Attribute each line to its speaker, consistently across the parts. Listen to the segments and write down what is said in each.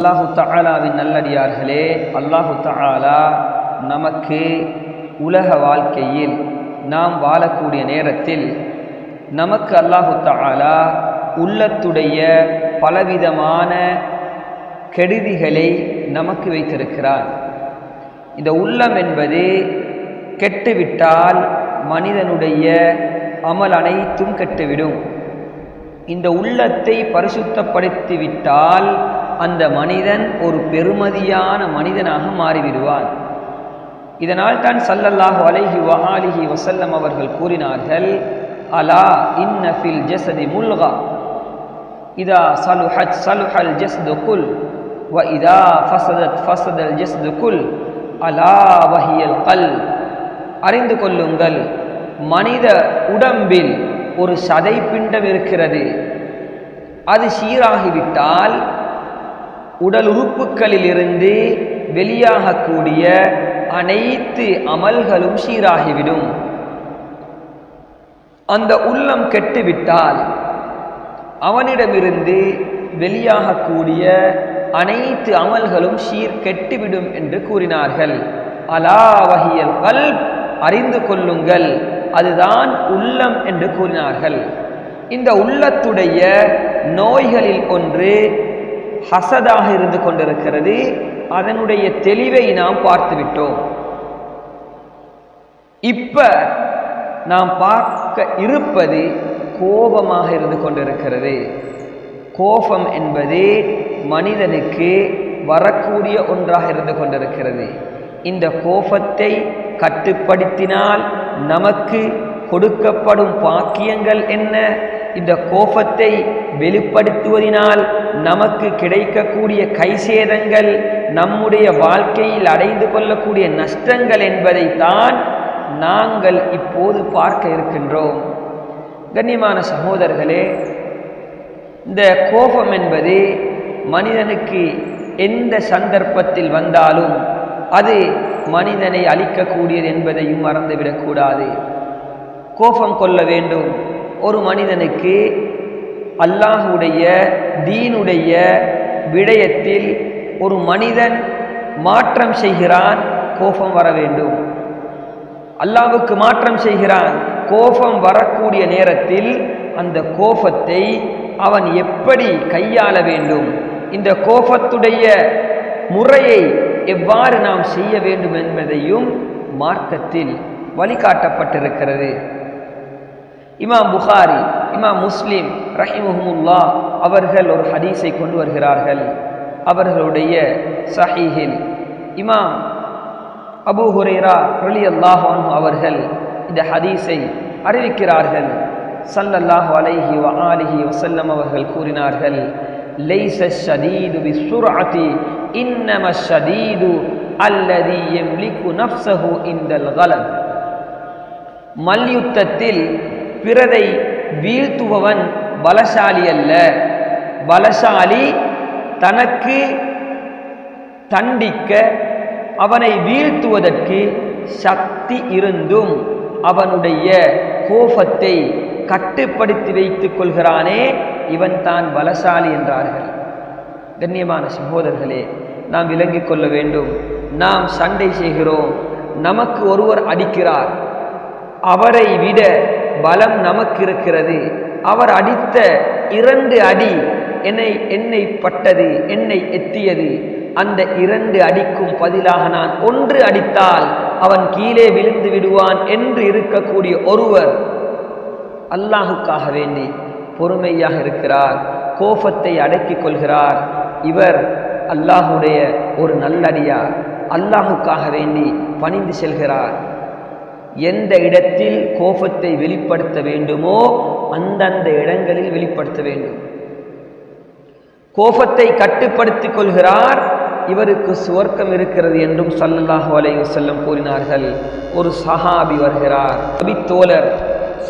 Speaker 1: அல்லாஹு தாலாவின் நல்லடியார்களே அல்லாஹு தாலா நமக்கு உலக வாழ்க்கையில் நாம் வாழக்கூடிய நேரத்தில் நமக்கு அல்லாஹு தாலா உள்ளத்துடைய பலவிதமான கெடுதிகளை நமக்கு வைத்திருக்கிறார். இந்த உள்ளம் என்பது கெட்டுவிட்டால் மனிதனுடைய அமல் அனைத்தும் கெட்டுவிடும். இந்த உள்ளத்தை பரிசுத்தப்படுத்திவிட்டால் அந்த மனிதன் ஒரு பெருமதியான மனிதனாக மாறிவிடுவான். இதனால் தான் சல்லல்லாஹு அலைஹி வஹாலிஹி வசல்லம் அவர்கள் கூறினார்கள் அலா இன்னஃபில் ஜெசதி முல்கா? இதா சலுஹத் சலுஹல் ஜெஸ்து குல் வ இதா ஃபசதத் ஃபசதல் ஜெஸ்து குல் அலா வஹியல் கல் அறிந்து கொள்ளுங்கள் மனித உடம்பில் ஒரு சதைப்பிண்டம் இருக்கிறது. அது சீராகிவிட்டால் உடல் உறுப்புகளிலிருந்து வெளியாகக்கூடிய அனைத்து அமல்களும் சீராகிவிடும். அந்த உள்ளம் கெட்டுவிட்டால் அவனிடமிருந்து வெளியாகக்கூடிய அனைத்து அமல்களும் சீர் கெட்டுவிடும் என்று கூறினார்கள். அலாவகியல் கல் அறிந்து கொள்ளுங்கள் அதுதான் உள்ளம் என்று கூறினார்கள். இந்த உள்ளத்துடைய நோய்களில் ஒன்று ஹசதாக இருந்து கொண்டிருக்கிறது. அதனுடைய தெளிவை நாம் பார்த்துவிட்டோம். இப்ப நாம் பார்க்க இருப்பது கோபமாக இருந்து கொண்டிருக்கிறது. கோபம் என்பது மனிதனுக்கு வரக்கூடிய ஒன்றாக இருந்து கொண்டிருக்கிறது. இந்த கோபத்தை கட்டுப்படுத்தினால் நமக்கு கொடுக்கப்படும் பாக்கியங்கள் என்ன? இந்த கோபத்தை வெளிப்படுத்துவதினால் நமக்கு கிடைக்கக்கூடிய கைசேதங்கள் நம்முடைய வாழ்க்கையில் அடைந்து கொள்ளக்கூடிய நஷ்டங்கள் என்பதைத்தான் நாங்கள் இப்போது பார்க்க இருக்கின்றோம். கண்ணியமான சகோதரர்களே இந்த கோபம் என்பது மனிதனுக்கு எந்த சந்தர்ப்பத்தில் வந்தாலும் அது மனிதனை அழிக்கக்கூடியது என்பதையும் மறந்துவிடக்கூடாது. கோபம் கொள்ள வேண்டும். ஒரு மனிதனுக்கு அல்லாஹுடைய தீனுடைய விடயத்தில் ஒரு மனிதன் மாற்றம் செய்கிறான் கோபம் வர வேண்டும். அல்லாவுக்கு மாற்றம் செய்கிறான் கோபம் வரக்கூடிய நேரத்தில் அந்த கோபத்தை அவன் எப்படி கையாள வேண்டும்? இந்த கோபத்துடைய முறையை எவ்வாறு நாம் செய்ய வேண்டும் என்பதையும் மார்க்கத்தில் வழிகாட்டப்பட்டிருக்கிறது. இமாம் புகாரி இமாம் முஸ்லீம் ரஹிமுஹமுல்லா அவர்கள் ஒரு ஹதீஸை கொண்டு வருகிறார்கள். அவர்களுடைய சஹீஹில் இமாம் அபு ஹுரேரா ரலி அல்லாஹான் அவர்கள் இந்த ஹதீஸை அறிவிக்கிறார்கள். சல்லல்லாஹு அலைஹி வ ஆலிஹி வசல்லம் அவர்கள் கூறினார்கள் லைஸ ஷதீது பி சுர்அதி இன்னம ஷதீது அல்லதி யம்லிகு நஃப்ஸஹு இந்தல் கலப் மல்யுத்தத்தில் பிறரை வீழ்த்துபவன் பலசாலி அல்ல. பலசாலி தனக்கு தண்டிக்க அவனை வீழ்த்துவதற்கு சக்தி இருந்தும் அவனுடைய கோபத்தை கட்டுப்படுத்தி வைத்துக் கொள்கிறானே இவன் தான் பலசாலி என்றார்கள். கண்ணியமான சகோதரர்களே நாம் விளங்கிக் கொள்ள வேண்டும். நாம் சண்டை செய்கிறோம். நமக்கு ஒருவர் அடிக்கிறார். அவரை விட பலம் நமக்கு இருக்கிறது அவர் அடித்த இரண்டு அடி என்னை என்னை பட்டது என்னை எத்தியது. அந்த இரண்டு அடிக்கும் பதிலாக நான் ஒன்று அடித்தால் அவன் கீழே விழுந்து விடுவான் என்று இருக்கக்கூடிய ஒருவர் அல்லாஹுக்காக வேண்டி பொறுமையாக இருக்கிறார் கோபத்தை அடக்கிக் கொள்கிறார். இவர் அல்லாஹுடைய ஒரு நல்லடியார். அல்லாஹுக்காக வேண்டி பணிந்து செல்கிறார். எந்த இடத்தில் கோபத்தை வெளிப்படுத்த வேண்டுமோ அந்தந்த இடங்களில் வெளிப்படுத்த வேண்டும். கோபத்தை கட்டுப்படுத்திக் கொள்கிறார் இவருக்கு சுவர்க்கம் இருக்கிறது என்றும் சல்லல்லாஹு அலைஹி செல்லம் கூறினார்கள். ஒரு சஹாபி வருகிறார் தோழர்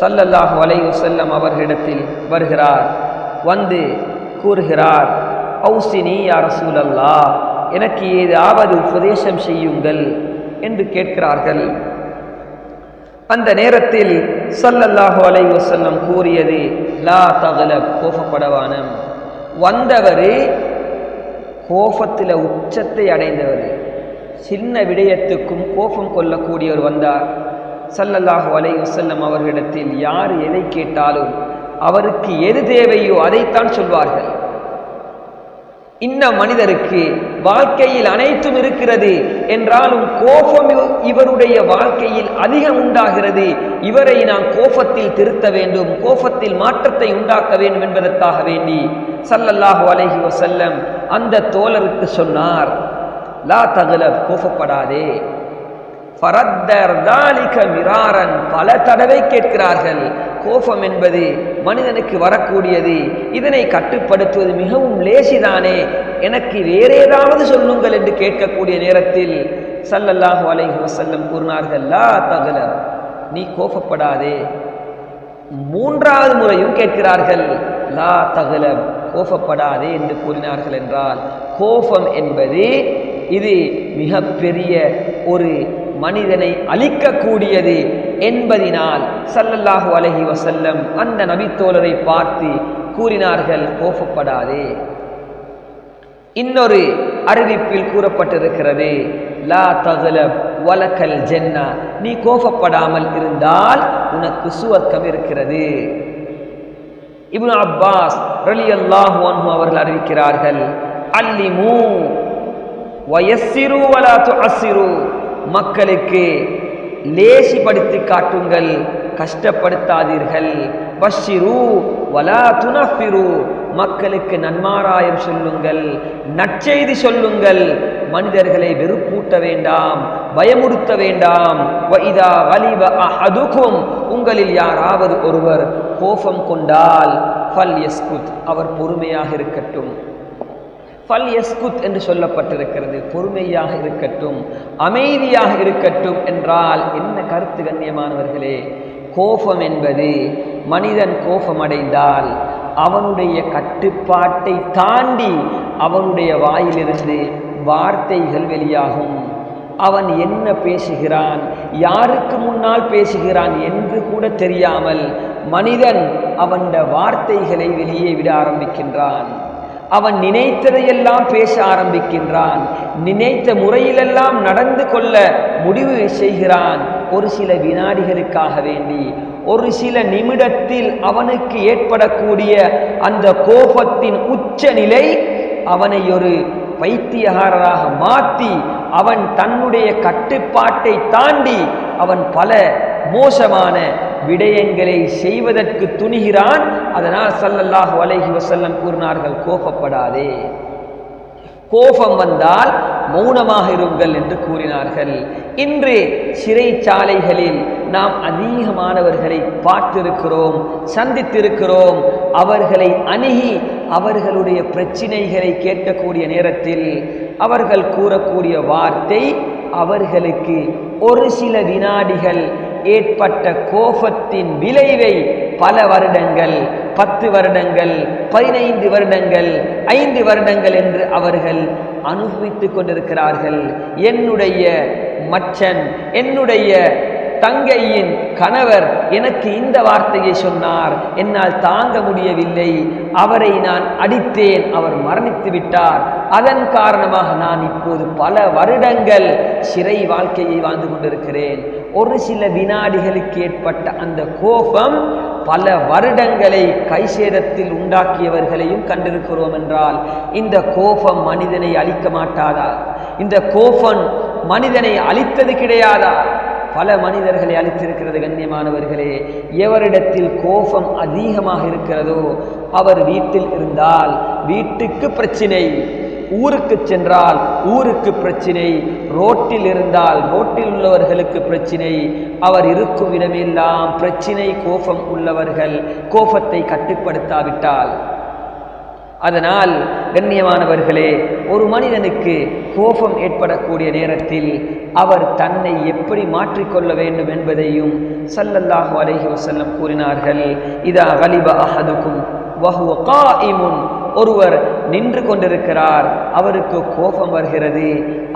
Speaker 1: சல்லல்லாஹு அலைஹி செல்லம் அவர்களிடத்தில் வருகிறார் வந்து கூறுகிறார் ஔசினி யார் சூழல்லா எனக்கு ஏதாவது உபதேசம் செய்யுங்கள் என்று கேட்கிறார்கள். அந்த நேரத்தில் சல்லல்லாஹு அலைஹி வஸல்லம் கூறியது லா தகல கோபப்படவானம் வந்தவர் கோபத்தில் உச்சத்தை அடைந்தவர். சின்ன விடயத்துக்கும் கோபம் கொள்ளக்கூடியவர் வந்தார். சல்லல்லாஹு அலை வசல்லம் அவர்களிடத்தில் யார் எதை கேட்டாலும் அவருக்கு எது தேவையோ அதைத்தான் சொல்வார்கள். இந்த மனிதருக்கு வாழ்க்கையில் அனைத்தும் இருக்கிறது என்றாலும் கோபம் இவருடைய வாழ்க்கையில் அதிகம் உண்டாகிறது. இவரை நாம் கோபத்தில் திருத்த வேண்டும் கோபத்தில் மாற்றத்தை உண்டாக்க வேண்டும் என்பதற்காக வேண்டி. சல்லல்லாஹு அலஹி வசல்லம் அந்த தோழருக்கு சொன்னார் லா தகுல கோபப்படாதே. மிராரன் பல தடவை கேட்கிறார்கள். கோபம் என்பது மனிதனுக்கு வரக்கூடியது. இதனை கட்டுப்படுத்துவது மிகவும் லேசிதானே. எனக்கு வேற ஏதாவது சொல்லுங்கள் என்று கேட்கக்கூடிய நேரத்தில் சல்லல்லாஹு அலைஹி வசல்லம் கூறினார்கள் லா தகுல நீ கோபப்படாதே. மூன்றாவது முறையும் கேட்கிறார்கள் லா தகல கோபப்படாதே என்று கூறினார்கள் என்றால் கோபம் என்பது இது மிகப்பெரிய ஒரு மனிதனை அழிக்கக்கூடியது என்பதினால் சல்லல்லாஹு அலஹி வசல்லம் அந்த நபித்தோழரை பார்த்து கூறினார்கள் கோபப்படாதே. இன்னொரு அறிவிப்பில் கூறப்பட்டிருக்கிறது லா தகுலப் வலக்கல் ஜென்னா. நீ கோபப்படாமல் இருந்தால் உனக்கு சுவர்க்கம் இருக்கிறது. இப்னு அப்பாஸ் ரலி அல்லாஹு அவர்கள் அறிவிக்கிறார்கள் அல்லிமு வயசிரு வலா துஅசிரு மக்களுக்கு லேசிப்படுத்தி காட்டுங்கள் கஷ்டப்படுத்தாதீர்கள். பஷிரு வலா துனஃபிரு. மக்களுக்கு நன்மாராயம் சொல்லுங்கள் நற்செய்தி சொல்லுங்கள். மனிதர்களை வெறுப்பூட்ட வேண்டாம் பயமுறுத்த வேண்டாம். வைதா வலிவ அதுக்கும் உங்களில் யாராவது ஒருவர் கோபம் கொண்டால் ஃபல் எஸ்குத் அவர் பொறுமையாக இருக்கட்டும். ஃபல் எஸ்குத் என்று சொல்லப்பட்டிருக்கிறது. பொறுமையாக இருக்கட்டும் அமைதியாக இருக்கட்டும் என்றால் என்ன கருத்து கண்ணியமானவர்களே? கோபம் என்பது மனிதன் கோபம் அடைந்தால் அவனுடைய கட்டுப்பாட்டை தாண்டி அவனுடைய வாயிலிருந்து வார்த்தைகள் வெளியாகும். அவன் என்ன பேசுகிறான்? யாருக்கு முன்னால் பேசுகிறான் என்று கூட தெரியாமல் மனிதன் அவனுடைய வார்த்தைகளை வெளியே விட ஆரம்பிக்கின்றான். அவன் நினைத்ததையெல்லாம் பேச ஆரம்பிக்கின்றான். நினைத்த முறையிலெல்லாம் நடந்து கொள்ள முடிவு செய்கிறான். ஒரு சில வினாடிகளுக்காக வேண்டி. ஒரு சில நிமிடத்தில் அவனுக்கு ஏற்படக்கூடிய அந்த கோபத்தின் உச்ச நிலை அவனை ஒரு பைத்தியகாரராக மாற்றி அவன் தன்னுடைய கட்டுப்பாட்டை தாண்டி அவன் பல மோசமான விடயங்களை செய்வதற்கு துணிகிறான். அதனால் சல்லல்லாஹு அலைஹி வசல்லம் கூறினார்கள் கோபப்படாதே. கோபம் வந்தால் மௌனமாக இருங்கள் என்று கூறினார்கள். இன்று சிறைச்சாலைகளில் நாம் அதிகமானவர்களை பார்த்திருக்கிறோம் சந்தித்திருக்கிறோம். அவர்களை அணுகி அவர்களுடைய பிரச்சினைகளை கேட்கக்கூடிய நேரத்தில் அவர்கள் கூறக்கூடிய வார்த்தை அவர்களுக்கு ஒரு சில வினாடிகள் ஏற்பட்ட கோபத்தின் விளைவை பல வருடங்கள் பத்து வருடங்கள் பதினைந்து வருடங்கள் ஐந்து வருடங்கள் என்று அவர்கள் அனுபவித்துக் கொண்டிருக்கிறார்கள். என்னுடைய மச்சன் என்னுடைய தங்கையின் கணவர் எனக்கு இந்த வார்த்தையை சொன்னார். என்னால் தாங்க முடியவில்லை. அவரை நான் அடித்தேன். அவர் மரணித்து விட்டார். அதன் காரணமாக நான் இப்போது பல வருடங்கள் சிறை வாழ்க்கையை வாழ்ந்து கொண்டிருக்கிறேன். ஒரு சில வினாடிகளுக்கு ஏற்பட்ட அந்த கோபம் பல வருடங்களை கைசேதத்தில் உண்டாக்கியவர்களையும் கண்டிருக்கிறோம் என்றால் இந்த கோபம் மனிதனை அழிக்க மாட்டாதா? இந்த கோபம் மனிதனை அழித்தது கிடையாதா? பல மனிதர்களை அழித்திருக்கிறது கண்ணியமானவர்களே. எவரிடத்தில் கோபம் அதிகமாக இருக்கிறதோ அவர் வீட்டில் இருந்தால் வீட்டுக்கு பிரச்சினை. ஊருக்கு சென்றால் ஊருக்கு பிரச்சினை. ரோட்டில் இருந்தால் ரோட்டில் உள்ளவர்களுக்கு பிரச்சினை. அவர் இருக்கும் இடமெல்லாம் பிரச்சினை கோபம் உள்ளவர்கள் கோபத்தை கட்டுப்படுத்தாவிட்டால். அதனால் கண்ணியமானவர்களே ஒரு மனிதனுக்கு கோபம் ஏற்படக்கூடிய நேரத்தில் அவர் தன்னை எப்படி மாற்றிக்கொள்ள வேண்டும் என்பதையும் சல்லல்லாஹு அலஹி வசல்லம் கூறினார்கள். இதா கலிப அஹதுக்கும் வஹுவ காயிமுன். ஒருவர் நின்று கொண்டிருக்கிறார் அவருக்கு கோபம் வருகிறது.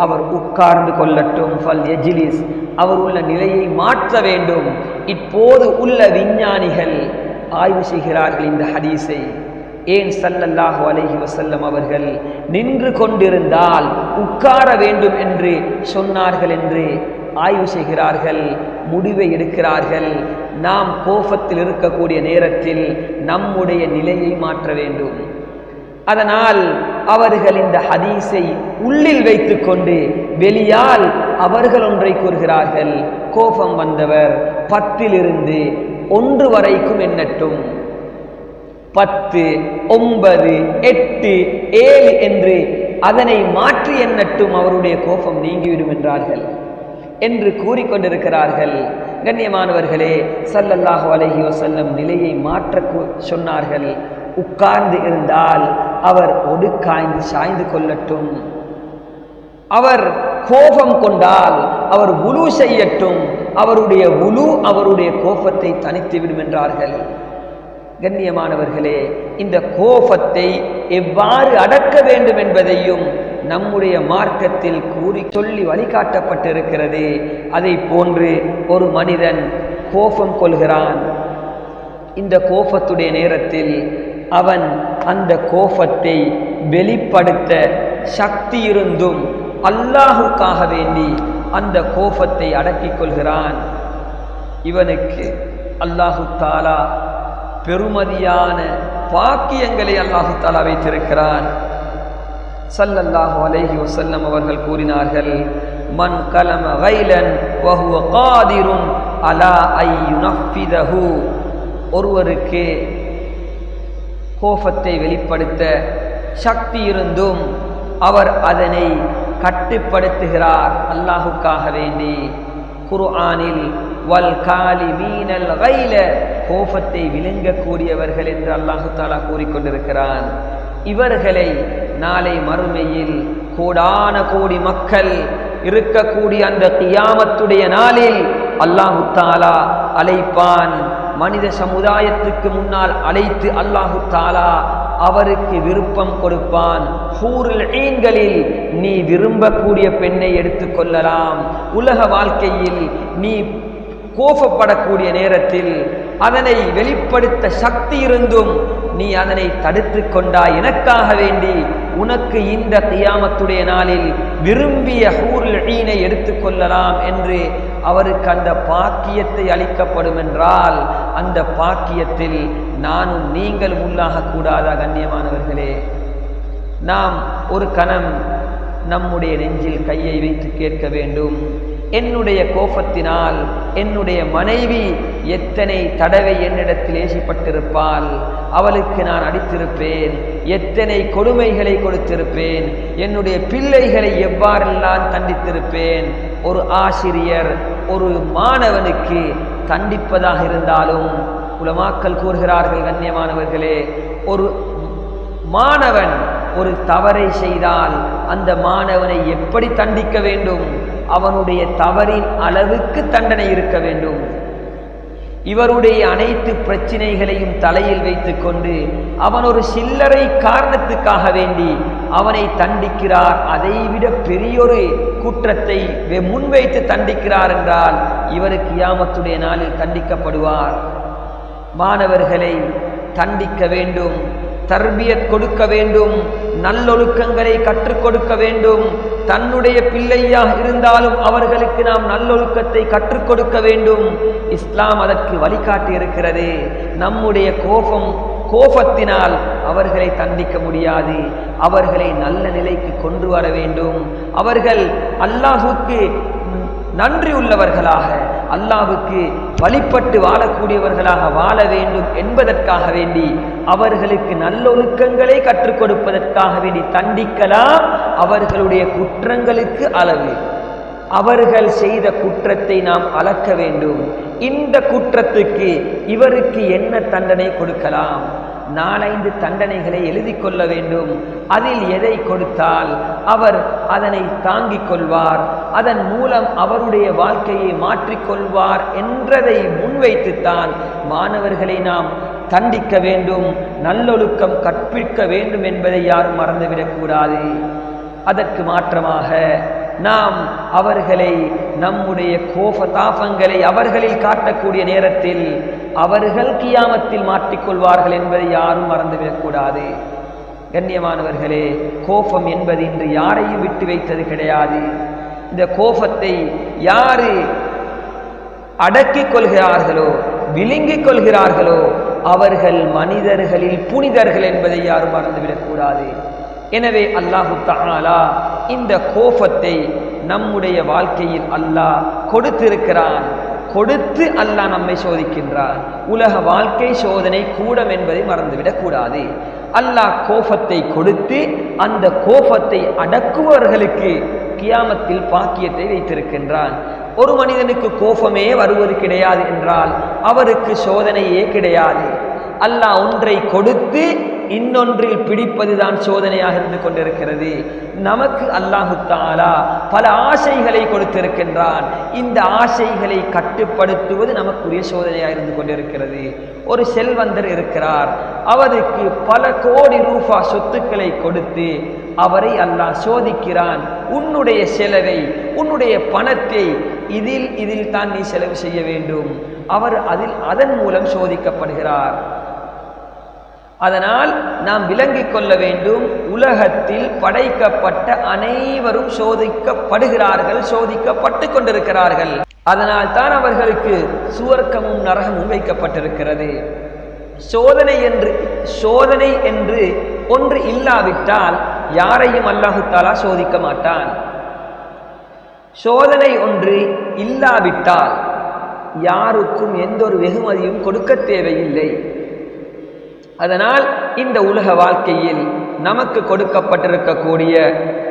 Speaker 1: அவர் உட்கார்ந்து கொள்ளட்டும். ஃபல் எஜிலிஸ் அவர் உள்ள நிலையை மாற்ற வேண்டும். இப்போது உள்ள விஞ்ஞானிகள் ஆய்வு செய்கிறார்கள் இந்த ஹதீஸை. ஏன் சல்லல்லாஹு அலஹி வசல்லம் அவர்கள் நின்று கொண்டிருந்தால் உட்கார வேண்டும் என்று சொன்னார்கள் என்று ஆய்வு செய்கிறார்கள் முடிவை எடுக்கிறார்கள். நாம் கோபத்தில் இருக்கக்கூடிய நேரத்தில் நம்முடைய நிலையை மாற்ற வேண்டும். அதனால் அவர்கள் இந்த ஹதீஸை உள்ளில் வைத்துக்கொண்டு வெளியால் அவர்கள் ஒன்றை கூறுகிறார்கள் கோபம் வந்தவர் பத்திலிருந்து ஒன்று வரைக்கும் எண்ணட்டும். பத்து ஒன்பது எட்டு ஏழு என்று அதனை மாற்றி எண்ணட்டும் அவருடைய கோபம் நீங்கிவிடும் என்றார்கள். என்று கூறிக்கொண்டிருக்கிறார்கள். கண்ணியமானவர்களே சல்லல்லாஹு அலைஹி வஸல்லம் நிலையை மாற்ற சொன்னார்கள். உட்கார்ந்து இருந்தால் அவர் ஒடுக்காய்ந்து சாய்ந்து கொள்ளட்டும். அவர் கோபம் கொண்டால் அவர் உலு செய்யட்டும். அவருடைய உலு அவருடைய கோபத்தை தனித்து விடும் என்றார்கள். கண்ணியமானவர்களே இந்த கோபத்தை எவ்வாறு அடக்க வேண்டும் என்பதையும் நம்முடைய மார்க்கத்தில் கூறி சொல்லி வழிகாட்டப்பட்டிருக்கிறது. அதை போன்று ஒரு மனிதன் கோபம் கொள்கிறான். இந்த கோபத்துடைய நேரத்தில் அவன் அந்த கோபத்தை வெளிப்படுத்த சக்தி இருந்தும் அல்லாஹுக்காக வேண்டி அந்த கோபத்தை அடக்கிக் கொள்கிறான். இவனுக்கு அல்லாஹு தாலா பெருமதியான பாக்கியங்களை அல்லாஹு தாலா வைத்திருக்கிறான். ஸல்லல்லாஹு அலைஹி வஸல்லம் அவர்கள் கூறினார்கள் மன் கலம கைலன் வஹுவ காதிரும் அலா ஐயுனஃபிதஹு ஒருவருக்கு கோபத்தை வெளிப்படுத்த சக்தி இருந்தும் அவர் அதனை கட்டுப்படுத்துகிறார். அல்லாஹுக்காக வேண்டி குர்ஆனில் வல் காலி மீனல் கைல கோபத்தை விழுங்கக்கூடியவர்கள் என்று அல்லாஹு தாலா கூறிக்கொண்டிருக்கிறான். இவர்களை நாளை மறுமையில் கோடான கோடி மக்கள் இருக்கக்கூடிய அந்த கியாமத்துடைய நாளில் அல்லாஹு தாலா அழைப்பான். மனித சமுதாயத்துக்கு முன்னால் அழைத்து அல்லாஹு தாலா அவருக்கு விருப்பம் கொடுப்பான். ஹூருல் ஈன்களில் நீ விரும்பக்கூடிய பெண்ணை எடுத்துக்கொள்ளலாம் உலக வாழ்க்கையில் நீ கோபப்படக்கூடிய நேரத்தில் அதனை வெளிப்படுத்த சக்தி இருந்தும் நீ அதனை தடுத்து கொண்டாய். எனக்காக வேண்டி உனக்கு இந்த தியாமத்துடைய நாளில் விரும்பிய ஹூருல் ஈனை எடுத்துக்கொள்ளலாம் என்று அவருக்கு அந்த பாக்கியத்தை அளிக்கப்படும் என்றால் அந்த பாக்கியத்தில் நானும் நீங்களும் உள்ளாக கூடாதா கண்ணியமானவர்களே? நாம் ஒரு கணம் நம்முடைய நெஞ்சில் கையை வைத்து கேட்க வேண்டும். என்னுடைய கோபத்தினால் என்னுடைய மனைவி எத்தனை தடவை என்னிடத்தில் ஏசிப்பட்டிருப்பாள் அவளுக்கு நான் அடித்திருப்பேன் எத்தனை கொடுமைகளை கொடுத்திருப்பேன் என்னுடைய பிள்ளைகளை எவ்வாறெல்லாம் தண்டித்திருப்பேன் ஒரு ஆசிரியர் ஒரு மாணவனுக்கு தண்டிப்பதாக இருந்தாலும் உலமாக்கல் கூறுகிறார்கள் கண்ணியமானவர்களே ஒரு மாணவன் ஒரு தவறை செய்தால் அந்த மாணவனை எப்படி தண்டிக்க வேண்டும்? அவனுடைய தவறின் அளவுக்கு தண்டனை இருக்க வேண்டும். இவருடைய அனைத்து பிரச்சினைகளையும் தலையில் வைத்துக்கொண்டு அவன் ஒரு சில்லறை காரணத்துக்காக வேண்டி அவனை தண்டிக்கிறார். அதைவிட பெரியொரு குற்றத்தை வெ- முன்வைத்து தண்டிக்கிறார் என்றால் இவருக்கு யாமத்துடைய நாளில் தண்டிக்கப்படுவார். மாணவர்களை தண்டிக்க வேண்டும் தர்பியத் கொடுக்க வேண்டும் நல்லொழுக்கங்களை கற்றுக் கொடுக்க வேண்டும். தன்னுடைய பிள்ளையாக இருந்தாலும் அவர்களுக்கு நாம் நல்லொழுக்கத்தை கற்றுக் கொடுக்க வேண்டும். இஸ்லாம் அதற்கு வழிகாட்டி இருக்கிறது நம்முடைய கோபம் கோபத்தினால் அவர்களை தண்டிக்க முடியாது. அவர்களை நல்ல நிலைக்கு கொண்டு வர வேண்டும். அவர்கள் அல்லாஹுக்கு நன்றி உள்ளவர்களாக அல்லாவுக்கு வழிபட்டு வாழக்கூடியவர்களாக வாழ வேண்டும் என்பதற்காக வேண்டி அவர்களுக்கு நல்லொழுக்கங்களை கற்றுக் கொடுப்பதற்காக வேண்டி தண்டிக்கலாம் அவர்களுடைய குற்றங்களுக்கு அளவு. அவர்கள் செய்த குற்றத்தை நாம் அளக்க வேண்டும். இந்த குற்றத்துக்கு இவருக்கு என்ன தண்டனை கொடுக்கலாம்? நாலைந்து தண்டனைகளை எழுதி கொள்ள வேண்டும். அதில் எதை கொடுத்தால் அவர் அதனை தாங்கிக் கொள்வார். அதன் மூலம் அவருடைய வாழ்க்கையை மாற்றிக்கொள்வார் என்றதை முன்வைத்துத்தான் மாணவர்களை நாம் தண்டிக்க வேண்டும். நல்லொழுக்கம் கற்பிக்க வேண்டும் என்பதை யாரும் மறந்துவிடக்கூடாது அதற்கு மாற்றமாக நாம் அவர்களை நம்முடைய கோப தாபங்களை அவர்களில் காட்டக்கூடிய நேரத்தில் அவர்கள் கியாமத்தில் மாட்டிக்கொள்வார்கள் என்பதை யாரும் மறந்துவிடக்கூடாது. கண்ணியமானவர்களே கோபம் என்பது இன்று யாரையும் விட்டு வைத்தது கிடையாது. இந்த கோபத்தை யாரு அடக்கிக் கொள்கிறார்களோ விழுங்கிக் கொள்கிறார்களோ அவர்கள் மனிதர்களில் புனிதர்கள் என்பதை யாரும் மறந்துவிடக்கூடாது. எனவே அல்லாஹு தஆலா இந்த கோபத்தை நம்முடைய வாழ்க்கையில் அல்லாஹ் கொடுத்திருக்கிறான். கொடுத்து அல்லாஹ் நம்மை சோதிக்கின்றான். உலக வாழ்க்கை சோதனை கூடம் என்பதை மறந்துவிடக்கூடாது அல்லாஹ் கோபத்தை கொடுத்து அந்த கோபத்தை அடக்குபவர்களுக்கு கியாமத்தில் பாக்கியத்தை வைத்திருக்கின்றான். ஒரு மனிதனுக்கு கோபமே வருவது கிடையாது என்றால் அவருக்கு சோதனையே கிடையாது. அல்லாஹ் ஒன்றை கொடுத்து இன்னொன்றில் பிடிப்பதுதான் சோதனையாக இருந்து கொண்டிருக்கிறது. நமக்கு அல்லாஹு தாலா பல ஆசைகளை கொடுத்திருக்கின்றான். இந்த ஆசைகளை கட்டுப்படுத்துவது நமக்குரிய சோதனையாக இருந்து கொண்டிருக்கிறது. ஒரு செல்வந்தர் இருக்கிறார். அவருக்கு பல கோடி ரூபா சொத்துக்களை கொடுத்து அவரை அல்லாஹ் சோதிக்கிறான். உன்னுடைய செலவை உன்னுடைய பணத்தை இதில் இதில் தான் நீ செலவு செய்ய வேண்டும். அவர் அதில் அதன் மூலம் சோதிக்கப்படுகிறார். அதனால் நாம் விளங்கிக் கொள்ள வேண்டும். உலகத்தில் படைக்கப்பட்ட அனைவரும் சோதிக்கப்படுகிறார்கள் சோதிக்கப்பட்டு கொண்டிருக்கிறார்கள். அதனால் தான் அவர்களுக்கு சுவர்க்கமும் நரகமும் வைக்கப்பட்டிருக்கிறது. சோதனை என்று சோதனை என்று ஒன்று இல்லாவிட்டால் யாரையும் அல்லாஹு தாலா சோதிக்க மாட்டான். சோதனை ஒன்று இல்லாவிட்டால் யாருக்கும் எந்த ஒரு வெகுமதியும் கொடுக்க தேவையில்லை. அதனால் இந்த உலக வாழ்க்கையில் நமக்கு கொடுக்கப்பட்டிருக்கக்கூடிய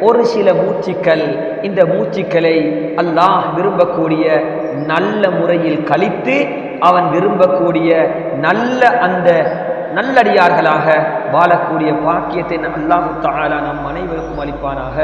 Speaker 1: ஒரு சில மூச்சுக்கள் இந்த மூச்சுக்களை அல்லாஹ் விரும்பக்கூடிய நல்ல முறையில் கழித்து அவன் விரும்பக்கூடிய நல்ல அந்த நல்லடியார்களாக வாழக்கூடிய பாக்கியத்தை அல்லாஹு தாலா நம் அனைவருக்கும் அளிப்பானாக.